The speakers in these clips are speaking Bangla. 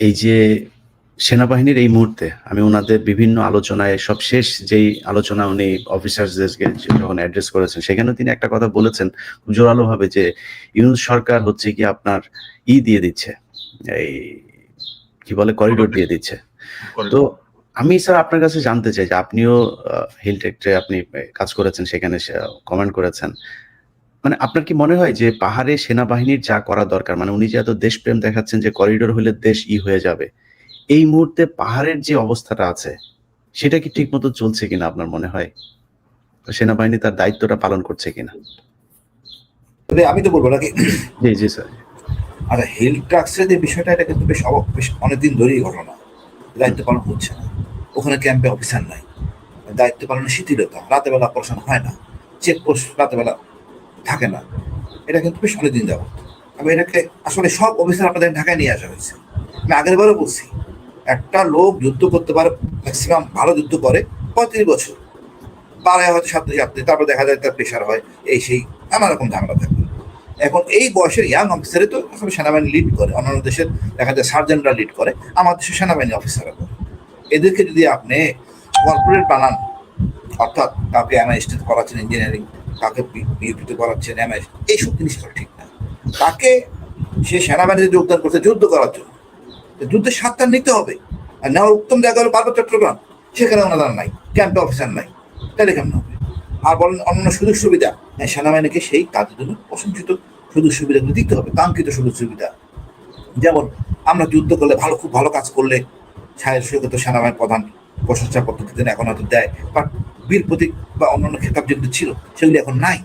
এই যে সেনাবাহিনীর এই মুহূর্তে আমি ওনাদের বিভিন্ন আলোচনায় সবশেষ যেই আলোচনা উনি অফিসারদেরকে যখন অ্যাড্রেস করেছেন সেখানেও তিনি একটা কথা বলেছেন খুব জোরালো ভাবে যে ইউনুস সরকার হচ্ছে কি আপনার ই দিয়ে দিচ্ছে এই কি বলে করিডোর দিয়ে দিচ্ছে। তো আমি স্যার আপনার কাছে জানতে চাই যে আপনিও হিলটেকটে আপনি কাজ করেছেন সেখানে কমেন্ট করেছেন। মানে আপনার কি মনে হয় যে পাহাড়ে সেনাবাহিনীর যা করা দরকার মানে উনি যে এত দেশপ্রেম দেখাচ্ছেন যে করিডোর হলে দেশ ই হয়ে যাবে এই মুহূর্তে পাহাড়ের যে অবস্থাটা আছে সেটা কি ঠিক মতো চলছে কিনা আপনার মনে হয়? সেনাবাহিনী তার দায়িত্বটা পালন করছে কিনা? আমি তো বলব নাকি? জি জি স্যার। আচ্ছা হিল ট্রাক্সের যে বিষয়টা এটা কিন্তু বেশ বেশ অনেকদিন ধরেই ঘটনা। দায়িত্ব পালন হচ্ছে না। ওখানে ক্যাম্পে অফিসার নাই। দায়িত্ব পালনের শিথিলতা রাতের বেলা অপারেশন হয় না। চেকপোস্ট রাতের বেলা থাকে না। এটা কিন্তু বেশ অনেকদিন যাব আমি এটাকে আসলে সব অফিসার আপনাদের ঢাকায় নিয়ে আসা হয়েছে। আমি আগের বারও বলছি, একটা লোক যুদ্ধ করতে পারে ম্যাক্সিমাম ভালো যুদ্ধ করে পঁয়ত্রিশ বছর। পাড়ায় হয়তো সাথে সাথে তারপর দেখা যায় তার প্রেশার হয়, এই সেই, নানা রকম ঝামেলা থাকে। এখন এই বয়সের ইয়াং অফিসারে তো আসলে সেনাবাহিনী লিড করে, অন্যান্য দেশের দেখা যায় সার্জেন্টরা লিড করে আমার দেশের সেনাবাহিনী অফিসাররা করে। এদেরকে যদি আপনি কর্পোরেট বানান, অর্থাৎ কাউকে এমআইএসটিতে করাচ্ছেন ইঞ্জিনিয়ারিং কাউকে বিউটিতে করাচ্ছেন এমআইএস এইসব জিনিস করা ঠিক না। তাকে সে সেনাবাহিনীতে যোগদান করতে যুদ্ধ করার জন্য। যুদ্ধের স্বাদটা নিতে হবে। আর নেওয়ার উত্তম জায়গা হলো পার্বত্য চট্টগ্রাম। সেখানে ওনাদের নাই, ক্যাম্পে অফিসার নাই। তাহলে কেমন হবে? আর বলেন অন্যান্য সুযোগ সুবিধা। হ্যাঁ সেনাবাহিনীকে সেই কাজের জন্য প্রশংসিত সুযোগ সুবিধাগুলো দিতে হবে, কাঙ্ক্ষিত সুযোগ সুবিধা। যেমন, আমরা যুদ্ধ করলে ভালো, খুব ভালো কাজ করলে স্বায়ত্ত সেনাবাহিনীর প্রধান প্রশংসা পদ্ধতি এখন হয়তো দেয়। বাট বীর প্রতীক বা অন্যান্য খেতাব যেগুলো ছিল, সেগুলি এখন নাই।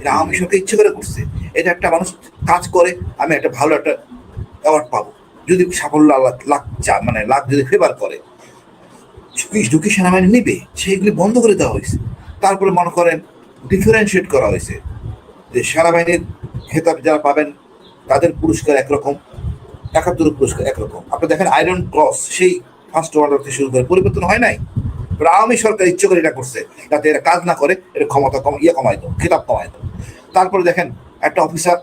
এটা আওয়ামী সরকার ইচ্ছে করে করছে। এটা একটা মানুষ কাজ করে, আমি একটা ভালো একটা অ্যাওয়ার্ড পাবো। যদি সাফল্য লাখ চা মানে লাখ যদি ফেভার করে ঝুঁকি সেনাবাহিনী নিবে, সেইগুলি বন্ধ করে দেওয়া হয়েছে। তারপরে মনে করেন ডিফারেন্সিয়েট করা হয়েছে যে সেনাবাহিনীর খেতাব যারা পাবেন, তাদের পুরস্কার একরকম একাত্তর পুরস্কার একরকম। আপনি দেখেন আয়রন ক্রস সেই ফার্স্ট ওয়ার্ল্ড থেকে শুরু করে পরিবর্তন হয় নাই। আওয়ামী সরকার ইচ্ছে করে এটা করছে, যাতে এরা কাজ না করে এটা ক্ষমতা কম ইয়ে কমাই দেয় খেতাব কমাই দেয় তারপরে দেখেন, একটা অফিসার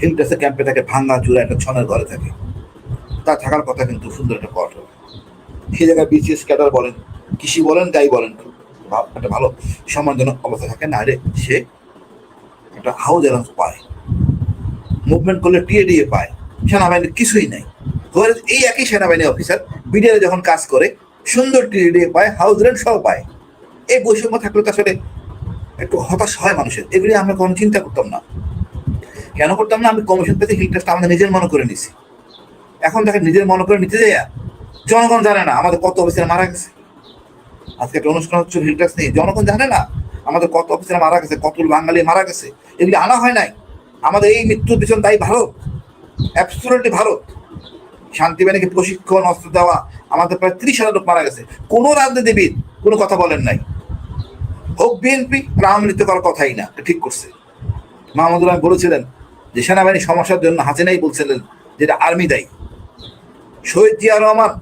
হিলটেসে ক্যাম্পে থাকে, ভাঙ্গা চূড়া একটা ছনের ঘরে থাকে। তার থাকার কথা কিন্তু সুন্দর একটা পট সেই জায়গায় বিসিএস ক্যাডার বলেন, কৃষি বলেন যাই বলেন একটা ভালো সম্মানজনক অবস্থা থাকে, না রে সে একটা হাউস অ্যালাউন্স পায়। মুভমেন্ট করলে টিএডিএ পায়। সেনাবাহিনীর কিছুই নাই। এই একই সেনাবাহিনী অফিসার বিডিআর যখন কাজ করে সুন্দর টিএডিএ পায় হাউস রেন্ট সব পায়। এই বৈষম্য থাকলে তো আসলে একটু হতাশ হয় মানুষের। এগুলি আমরা কোনো চিন্তা করতাম না। কেন করতাম না? আমি কমিশন পেতে হিল টেস্ট আমাদের নিজের মনে করে নিছি। এখন দেখেন নিজের মনে করে নিতে যাইয়া জনগণ জানে না আমাদের কত অফিসার মারা গেছে। আজকে একটা অনুষ্ঠান হচ্ছে হিল টেস্ট নিয়ে। জনগণ জানে না আমাদের কত অফিসার মারা গেছে কত বাঙালি মারা গেছে। এগুলি আনা হয় নাই। আমাদের এই মৃত্যুর পিছন দায়ী ভারত। অ্যাবসুলেটলি ভারত। শান্তিবাহিনীকে প্রশিক্ষণ, অস্ত্র দেওয়া, আমাদের প্রায় ত্রিশ হাজার লোক মারা গেছে। কোনো রাজনীতিবিদ কোনো কথা বলেন নাই। হোক বিএনপি রামনীতি করার কথাই না ঠিক করছে। মাহমুদুল বলেছিলেন যে সেনাবাহিনীর সমস্যার জন্য হাসিনাই বলছিলেন যেটা আর্মি দায়ী। শহীদ জিয়া রহমান,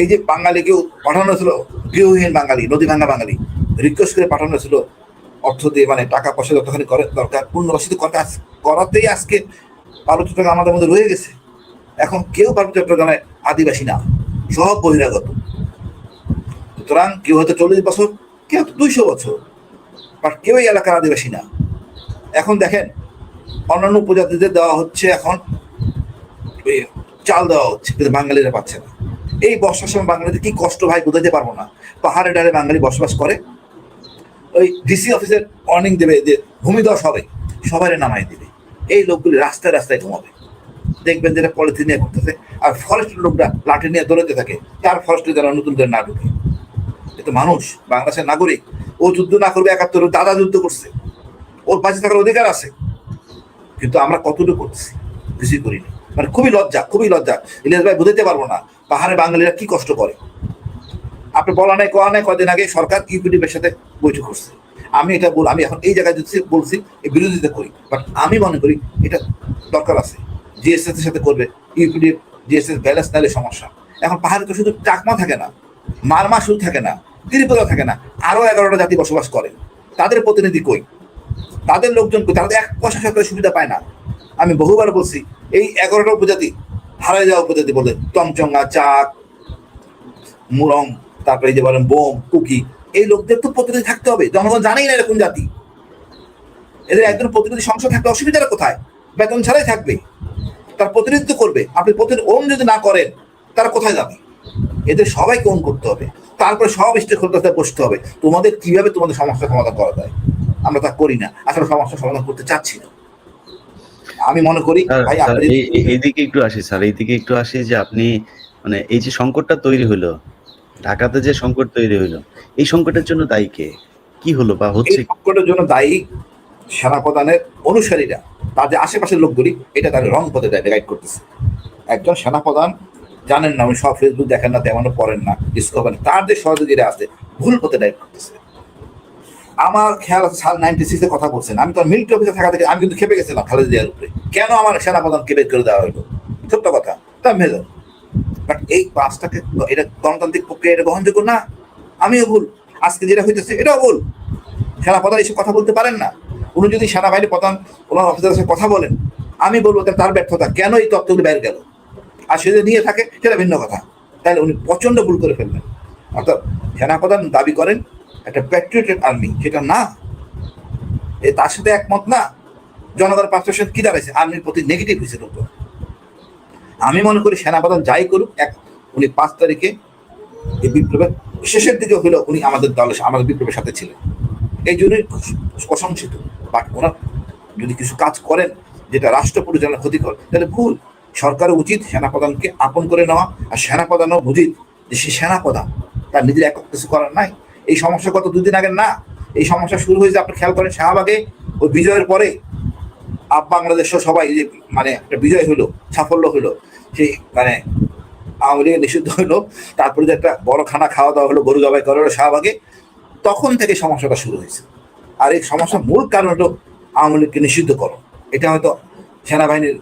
এই যে বাঙালিকেও পাঠানো হয়েছিল গৃহহীন বাঙালি, নদী ভাঙ্গা বাঙালি রিকোয়েস্ট করে পাঠানো হয়েছিল অর্থ দিয়ে মানে টাকা পয়সা যতখানি করে দরকার পুনর্বাসিত করাতেই আজকে চট্টগ্রাম আমাদের মধ্যে রয়ে গেছে। এখন কেউ পার্বত্য চট্টগ্রামে আদিবাসী না, সব বহিরাগত। সুতরাং কেউ হয়তো চল্লিশ বছর, কেউ হয়তো দুইশো বছর বাট কেউ এই এলাকার আদিবাসী না। এখন দেখেন, অন্যান্য উপজাতিদের দেওয়া হচ্ছে এখন চাল দেওয়া হচ্ছে, কিন্তু বাঙালিরা পাচ্ছে না। এই বর্ষার সময় বাঙালিদের কি কষ্ট ভাই বোঝাতে পারব না। পাহাড়ে ডালে বাঙালি বসবাস করে, ওই ডিসি অফিসের ওয়ার্নিং দেবে যে, ভূমিধস হবে সবাই নামাই দিবে। এই লোকগুলি রাস্তায় রাস্তায় ঘুমাবে। দেখবেন যেটা পলিথিন নিয়ে ঘুরতেছে, আর ফরেস্টের লোকরা লাঠি নিয়ে দৌড়াতে থাকে, তার ফরেস্টে যারা নতুন করে না ঢুকে। এ তো মানুষ, বাংলাদেশের নাগরিক, ও যুদ্ধ না করবে একাত্তর দাদা যুদ্ধ করছে, ওর বাঁচে থাকার অধিকার আছে, কিন্তু আমরা কতটুকু করছি? কিছুই করিনি। মানে খুবই লজ্জা খুবই লজ্জা। ইলিয়াস ভাই বুঝতে পারব না, পাহাড়ে বাঙালিরা কি কষ্ট করে? আপনি বলা নাই, কোয়া নাই কদিন আগে সরকার ইউপিডিপের সাথে বৈঠক করছে। আমি এটা বল, আমি এখন এই জায়গায় যদি বলছি বিরোধিতা করি। বাট আমি মনে করি এটা দরকার আছে। জিএসএস এর সাথে করবে ইউপিডি জিএসএস ব্যালেন্স নালে সমস্যা। এখন পাহাড়ে তো শুধু চাকমা থাকে না, মারমা শুধু থাকে না, ত্রিপুরা থাকে না, আরও এগারোটা জাতি বসবাস করে। তাদের প্রতিনিধি কই? তাদের লোকজন কই? তাদের এক পয়সা সরকারের সুবিধা পায় না। আমি বহুবার বলছি, এই এগারোটা উপজাতি হারাই যাওয়া উপজাতি বলে তমচঙ্গা চাক, মুরং, তারপরে যে বলেন বোম, কুকি, এই লোকদের তো প্রতিনিধি থাকতে হবে। জনগণ জানেই না এরকম জাতি। এদের একজন প্রতিনিধি সংসদ থাকলে অসুবিধাটা কোথায়? বেতন ছাড়াই থাকবে। তার প্রতিনিধিত্ব করবে। আপনি প্রতিনিধি ওন যদি না করেন তারা কোথায় যাবে? এদের সবাইকে ওন করতে হবে। তারপরে সব স্টেক বসতে হবে। তোমাদের কীভাবে তোমাদের সমস্যার সমাধান করা যায়? আমরা তা করি না। আসলে সমস্যার সমাধান করতে চাচ্ছি না। আমি মনে করি ভাই এইদিকে একটু আসি স্যার। এইদিকে একটু আসি যে আপনি মানে এই যে সংকটটা তৈরি হলো ঢাকাতে যে সংকট তৈরি হলো এই সংকটের জন্য দায়ী কে? কি হলো বা হচ্ছে সংকটের জন্য দায়ী সেনাপ্রধানের অনুসারীরা তাদের আশেপাশের লোকগুলি, এটা তাদের রং পথে গাইড করতেছে। একজন সেনাপ্রধান জানেন না, উনি সব ফেসবুক দেখেন না, তেমনও পড়েন না ডিসকভার তার যে সহযোগীরা আছে, ভুল পথে গাইড করতেছে। আমার খেয়াল আছে সাল নাইনটি সিক্সে কথা বলছেন। আমি তো মিলিটারি অফিসে থাকা থেকে, আমি কিন্তু খেপে গেছিলাম খালেদা জিয়ার উপরে। কেন আমার সেনাপ্রধানকে বের করে দেওয়া হলো? সত্য কথা, তা মেজর বাট এই পাঁচটাকে এটা গণতান্ত্রিক প্রক্রিয়া, এটা গ্রহণযোগ্য না? আমিও ভুল। আজকে যেটা হইতেছে, এটাও ভুল। সেনাপ্রধান এসে কথা বলতে পারেন না। উনি যদি সেনাবাহিনী প্রধান ওনার অফিসারের সাথে কথা বলেন, আমি বলব তার ব্যর্থতা, কেন এই তত্ত্বগুলি বাইরে গেল? আর সে যদি নিয়ে থাকে, সেটা ভিন্ন কথা। তাহলে উনি প্রচণ্ড ভুল করে ফেললেন। অর্থাৎ সেনাপ্রধান দাবি করেন, একটা প্যাট্রিয়টেড আর্মি সেটা না। এ তার সাথে একমত না। জনগণের পার্সেপশন কি দাঁড়াইছে? আর্মির প্রতি নেগেটিভ হয়েছে লোক আমি মনে করি সেনাপ্রধান যাই করুক, এক, উনি পাঁচ তারিখে এই বিপ্লবের শেষের দিকে হলো উনি আমাদের দলের, আমাদের বিপ্লবের সাথে ছিলেন। এই জন্যই প্রশংসিত বাট ওনার যদি কিছু কাজ করেন, যেটা রাষ্ট্র পরিচালনার ক্ষতিকর, তাহলে ভুল। সরকারের উচিত সেনাপ্রধানকে আপন করে নেওয়া, আর সেনাপ্রধানও উচিত যে সে সেনাপ্রধান, তার নিজের একক কিছু করার নাই। এই সমস্যা গত দুদিন আগে না। এই সমস্যা শুরু হয়েছে, আপনি খেয়াল করেন, শাহবাগে ওই বিজয়ের পরে আপ বাংলাদেশও সবাই যে মানে একটা বিজয় হলো, সাফল্য হলো, সেই মানে আওয়ামী লীগের নিষিদ্ধ হলো, তারপরে যে একটা বড় খানা খাওয়া দাওয়া হলো, গরু জবাই করা হলো শাহবাগে, তখন থেকে সমস্যাটা শুরু হয়েছে। আর এই সমস্যার মূল কারণ হলো আওয়ামী লীগকে নিষিদ্ধ করো। এটা হয়তো সেনাবাহিনীর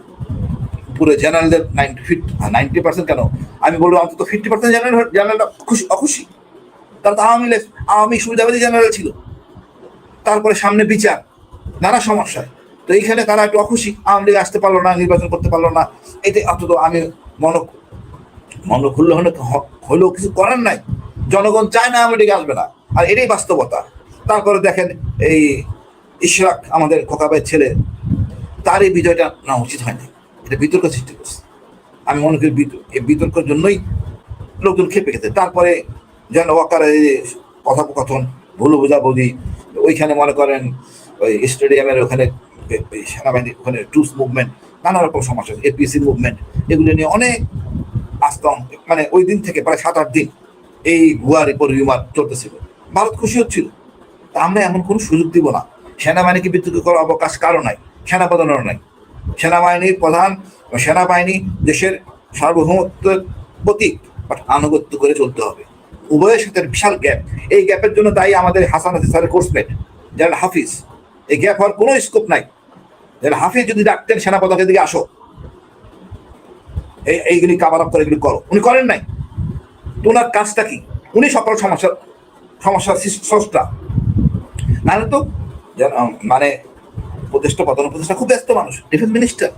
পুরো জেনারেলদের নাইনটি ফিট নাইনটি পার্সেন্ট কেন? আমি বলব অন্তত ফিফটি পার্সেন্ট জেনারেল জেনারেলরা খুশি অখুশি তারা তো আওয়ামী লীগ আওয়ামী সুবিধাবাদী জেনারেল ছিল। তারপরে সামনে বিচার। নানা সমস্যায়। তো এইখানে তারা একটু অখুশি। আওয়ামী লীগ আসতে পারল না, নির্বাচন করতে পারল না। এতে অন্তত আমি মন মন খুললে হলে হলেও কিছু করার নাই। জনগণ চায় না আওয়ামী লীগ আসবে না। আর এটাই বাস্তবতা। তারপরে দেখেন এই ইশরাক আমাদের খোকাবাইয়ের ছেলে তার এই বিজয়টা না উচিত হয়নি। এটা বিতর্ক সৃষ্টি করছে। আমি মনে করি এই বিতর্কের জন্যই লোকজন খেপে গেছে। তারপরে যেন ওয়াকার কথোপকথন, ভুল বোঝাবুঝি, ওইখানে মনে করেন ওই স্টেডিয়ামের ওখানে সেনাবাহিনীর ওখানে টুস মুভমেন্ট, নানা রকম সমস্যা এপিসি মুভমেন্ট, এগুলো নিয়ে অনেক আস্তম মানে ওই দিন থেকে প্রায় সাত, আট দিন এই ভুয়া রিপোর্ট রিউমার চলতেছিল। ভারত খুশি হচ্ছিল। তা আমরা এমন কোনো সুযোগ দিব না। সেনাবাহিনীকে বিদ্যুৎ করার অবকাশ কারও নাই, সেনাপ্রধানেরও নাই। সেনাবাহিনীর প্রধান সেনাবাহিনী দেশের সার্বভৌমত্বের প্রতীক আনুগত্য করে চলতে হবে। উভয়ের সাথে বিশাল গ্যাপ এই গ্যাপের জন্য তাই আমাদের হাসান হাসি স্যারের কোর্সমেট যারা হাফিজ। এই গ্যাপ হওয়ার কোনো স্কোপ নাই। যারা হাফিজ যদি ডাকতেন সেনাপ্রধানকে দিকে আসো। এই এইগুলি কাবার আপ করে এগুলি করো। উনি করেন নাই। তো ওনার কাজটা কি? উনি সকল সমস্যার সমস্যার স্রষ্টা। নাহলে তো মানে উপদেষ্টা প্রধান উপদেষ্টা খুব ব্যস্ত মানুষ ডিফেন্স মিনিস্টার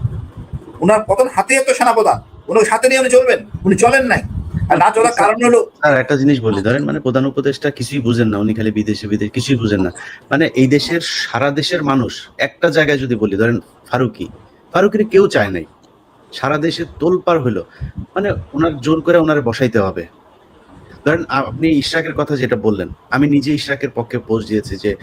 ওনার প্রধান হাতে এত সেনাপ্রধান ওনার সাথে নিয়ে উনি চলবেন, উনি চলেন নাই। আর না চলার কারণ হলো স্যার, একটা জিনিস বলি, ধরেন মানে প্রধান উপদেষ্টা কিছুই বুঝেন না, উনি খালি বিদেশে বিদেশ কিছুই বুঝেন না। মানে এই দেশের সারা দেশের মানুষ, একটা জায়গায় যদি বলি, ধরেন ফারুকি, ফারুকির কেউ চায় নাই। সারা দেশে তোলপার হলো। মানে ওনার জোর করে ওনারে বসাইতে হবে। ধরেন আপনি ইশরাকের কথা যেটা বললেন আমি নিজে ইশরাকের পক্ষে পোস্ট দিয়েছি যে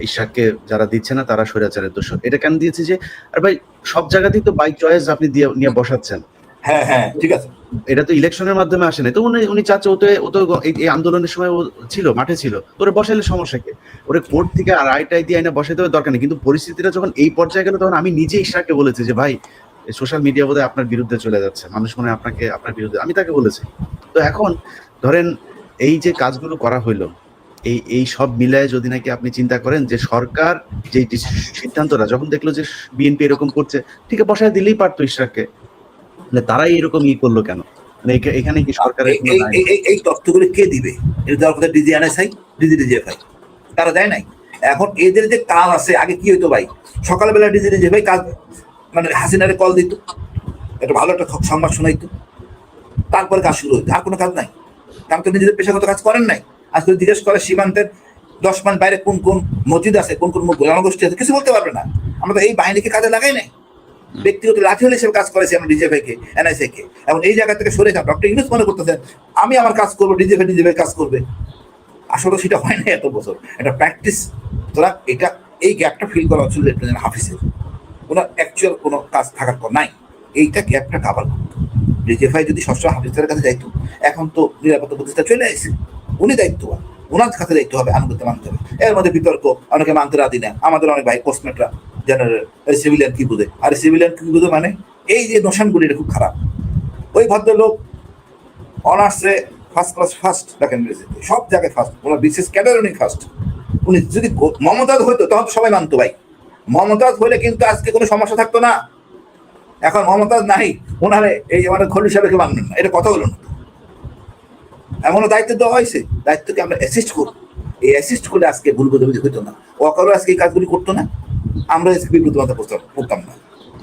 ইশরাককে যারা দিচ্ছে না তারা স্বৈরাচারের দোষ এটা কেন দিয়েছি যে আর ভাই সব জায়গাতেই তো বাই চয়েস আপনি দিয়ে নিয়ে বসাচ্ছেন। হ্যাঁ হ্যাঁ ঠিক আছে। এটা তো ইলেকশনের মাধ্যমে আসে না তো উনি উনি চাচ্ছে ও তো ও তো এই- আন্দোলনের সময় ও ছিল মাঠে ছিল। ওরে বসাইলে সমস্যা কি? ওরে কোর্ট থেকে আর আইটাই দিয়ে আইনা বসাইতে হবে দরকার নেই। কিন্তু পরিস্থিতিটা যখন এই পর্যায়ে গেল তখন আমি নিজে ইশরাককে বলেছি যে ভাই সোশ্যাল মিডিয়া বোধহয় আপনার বিরুদ্ধে চলে যাচ্ছে। মানুষ মনে হয় আপনাকে আপনার বিরুদ্ধে আমি তাকে বলেছি। তো এখন ধরেন এই যে কাজগুলো করা হইল এই এই সব মিলায় যদি নাকি আপনি চিন্তা করেন যে সরকার যে সিদ্ধান্তটা যখন দেখল যে বিএনপি এরকম করছে ঠিক আছে বসায় দিলেই পারতো ইশরাককে। মানে তারাই এরকম ই করল কেন? মানে এখানে কি সরকারের এই- তথ্যগুলি কে দিবে? এটা দেওয়ার কথা ডিজি এনএসআই ডিজি ডিজিএফআই তারা দেয় নাই। এখন এদের যে কাজ আছে আগে কি হইতো ভাই? সকালবেলা ডিজি ডিজিএফআই কাজ মানে হাসিনারে কল দিত। একটা ভালো একটা সংবাদ শোনাইতো। তারপরে কাজ শুরু হইতো। আর কোনো কাজ নাই। কারণ তো নিজেদের পেশাগত কাজ করেন নাই। আজকে জিজ্ঞেস করে সীমান্তের দশ মান বাইরে কোন কোন মসজিদ আছে, কোন কোন জনগোষ্ঠী আছে, কিছু বলতে পারবে না। আমরা তো এই বাহিনীকে কাজে লাগাই নাই। ব্যক্তিগত লাঠি হলে হিসেবে কাজ করেছি আমরা ডিজেফআই কে এনআইসি কে। এবং এই জায়গা থেকে সরে ডক্টর ইউনুস মনে করতেছেন, আমি আমার কাজ করব ডিজেফআই ডিজেফআই কাজ করবে। আসলে সেটা হয় না এত বছর। এটা প্র্যাকটিস তোরা এটা, এই গ্যাপটা ফিল করা হচ্ছিল লেফটেন্যান্ট হাফিজের ওনার অ্যাকচুয়াল কোনো কাজ থাকার পর নাই। এইটা গ্যাপটা কাভার করতো ডিজেফআই যদি সবসময় হাফিজের কাছে দায়িত্ব এখন তো নিরাপত্তা প্রতিষ্ঠা চলে আসছে উনি দায়িত্ববান। ওনার কাছে দায়িত্ব হবে আনুগত্য মানতে হবে। এর মধ্যে বিতর্ক, অনেকে মানতে রাজি না। আমাদের অনেক ভাই পোস্টমেটরা জেনারেল সিভিলিয়ান কি বুঝে? আর সিভিলিয়ান কি বুঝে মানে? এই যে নোশনগুলি এটা খুব খারাপ। ওই ভদ্রলোক অনার্সে ফার্স্ট ক্লাস ফার্স্ট দেখেন ইংরেজিতে সব জায়গায় ফার্স্ট ওনার বিশেষ ক্যাডার উনি ফার্স্ট উনি যদি মমতাজ হইতো, তখন সবাই মানতো ভাই। মমতাজ হলে কিন্তু আজকে কোনো সমস্যা থাকতো না। এখন মমতাজ নাই ওনারে এই আমাদের খলি সাহেবকে মানবেন না। এটা কথা হলো না। এমনও দায়িত্ব দেওয়া হয়েছে, দায়িত্বকে আমরা অ্যাসিস্ট করব। এই অ্যাসিস্ট করলে আজকে ভুল বোঝাবুঝি হইতো না। ওয়াকারও আজকে এই কাজগুলি করতো না। আমরা বিবৃত মাথা করতাম না।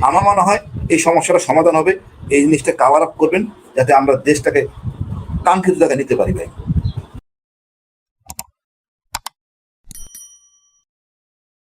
আমার মনে হয় এই সমস্যাটা সমাধান হবে। এই জিনিসটা কাভার আপ করবেন, যাতে আমরা দেশটাকে কাঙ্ক্ষিত জায়গায় নিতে পারি ভাই।